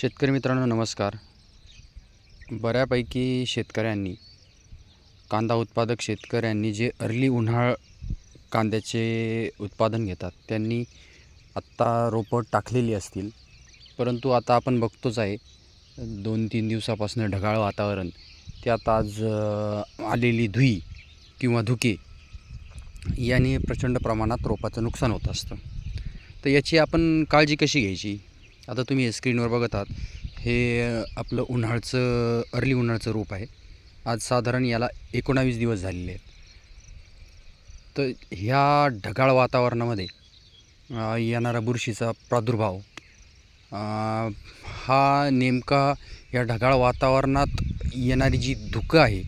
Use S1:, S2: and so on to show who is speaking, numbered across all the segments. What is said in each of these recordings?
S1: शेतकरी मित्रांनो नमस्कार. बऱ्यापैकी शेतकऱ्यांनी कांदा उत्पादक शेतकऱ्यांनी जे अर्ली उन्हाळ कांद्याचे उत्पादन घेतात त्यांनी आत्ता रोपं टाकलेली असतील. परंतु आता आपण बघतोच आहे दोन तीन दिवसापासून ढगाळ वातावरण त्यात आज आलेली धुई किंवा धुके याने प्रचंड प्रमाणात रोपाचं नुकसान होत असतं. तर याची आपण काळजी कशी घ्यायची? आता तुम्ही स्क्रीनवर बघत आहात. हे आपलं उन्हाळचं अर्ली उन्हाळचं रोप आहे. आज साधारण याला एकोणावीस दिवस झालेले आहेत. तर ह्या ढगाळ वातावरणामध्ये येणारा बुरशीचा प्रादुर्भाव हा नेमका या ढगाळ वातावरणात येणारी जी धुकं आहे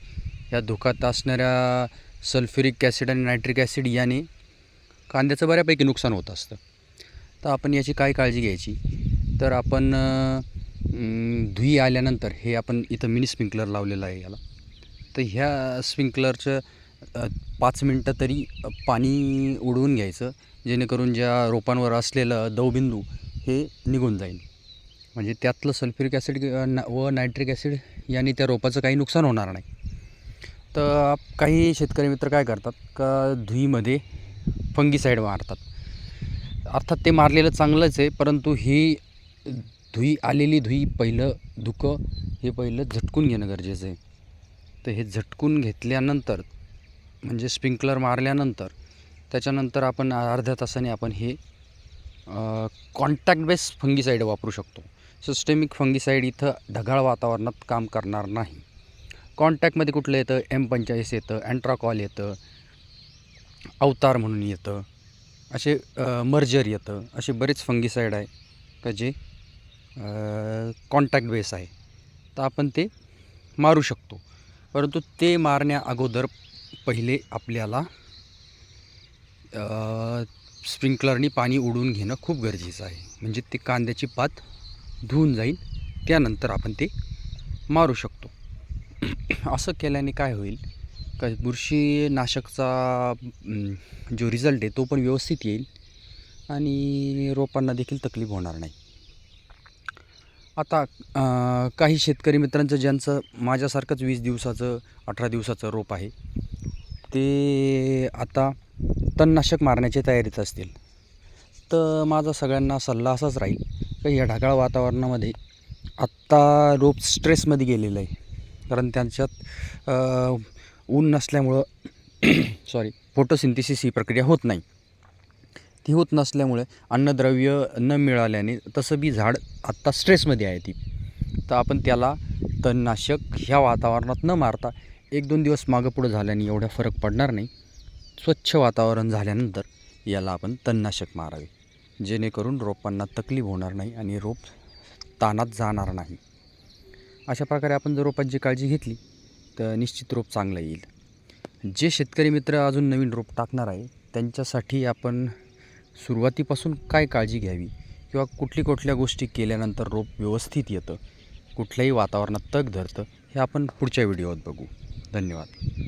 S1: या धुकात असणाऱ्या सल्फ्युरिक ॲसिड आणि नायट्रिक ॲसिड याने कांद्याचं बऱ्यापैकी नुकसान होत असतं. तर आपण याची काय काळजी घ्यायची? तर आपण धुई आल्यानंतर हे आपण इथं मिनी स्प्रिंकलर लावलेलं आहे याला. तर ह्या स्प्रिंकलरचं पाच मिनटं तरी पाणी उडवून घ्यायचं जेणेकरून ज्या रोपांवर असलेलं दवबिंदू हे निघून जाईल. म्हणजे त्यातलं सल्फ्युरिक ॲसिड व नायट्रिक ॲसिड याने त्या रोपाचं काही नुकसान होणार नाही. तर काही शेतकरी मित्र काय करतात का धुईमध्ये फंगीसाईड मारतात. अर्थात ते मारलेलं चांगलंच आहे परंतु ही धुई आलेली धुई पहिलं धुकं हे पहिलं झटकून घेणं गरजेचं आहे. तर हे झटकून घेतल्यानंतर म्हणजे स्प्रिंकलर मारल्यानंतर त्याच्यानंतर आपण अर्ध्या तासाने आपण हे कॉन्टॅक्ट बेस फंगीसाईड वापरू शकतो. सिस्टेमिक फंगीसाईड इथं ढगाळ वातावरणात काम करणार नाही. कॉन्टॅक्टमध्ये कुठलं येतं? एम पंचेचाळीस येतं अँट्राकॉल येतं अवतार म्हणून येतं असे मर्जर येतं असे बरेच फंगीसाईड आहे का जे कॉन्टॅक्ट बेस आहे. तर आपण ते मारू शकतो. परंतु ते मारण्या अगोदर पहिले आपल्याला स्प्रिंकलरनी पाणी उडून घेणं खूप गरजेचं आहे. म्हणजे ते कांद्याची पात धुवून जाईल त्यानंतर आपण ते मारू शकतो. असं केल्याने काय होईल का बुरशीनाशकचा जो रिझल्ट आहे तो पण व्यवस्थित येईल आणि रोपांना देखील तकलीफ होणार नाही. आता काही शेतकरी मित्रांचं ज्यांचं माझ्यासारखंच वीस दिवसाचं अठरा दिवसाचं रोप आहे ते आता तणनाशक मारण्याच्या तयारीत असतील. तर माझा सगळ्यांना सल्ला असाच राहील का या ढगाळ वातावरणामध्ये आत्ता रोप स्ट्रेसमध्ये गेलेलं आहे. कारण त्यांच्यात ऊन नसल्यामुळं सॉरी फोटोसिंथेसिस ही प्रक्रिया होत नाही. ती होत नसल्यामुळे अन्नद्रव्य न मिळाल्याने तसं बी झाड आत्ता स्ट्रेसमध्ये आहे ती. तर आपण त्याला तणनाशक ह्या वातावरणात न मारता एक दोन दिवस मागं पुढं झाल्याने एवढा फरक पडणार नाही. स्वच्छ वातावरण झाल्यानंतर याला आपण तणनाशक मारावे. जेणेकरून रोपांना तकलीफ होणार नाही आणि रोप तानात जाणार नाही. अशा प्रकारे आपण जर रोपांची काळजी घेतली तर निश्चित रोप चांगलं येईल. जे शेतकरी मित्र अजून नवीन रोप टाकणार आहे त्यांच्यासाठी आपण सुरुवातीपासून काय काळजी घ्यावी किंवा कुठली कुठल्या गोष्टी केल्यानंतर रोप व्यवस्थित येतं कुठल्याही वातावरणात तग धरतं हे आपण पुढच्या व्हिडिओत बघू. धन्यवाद.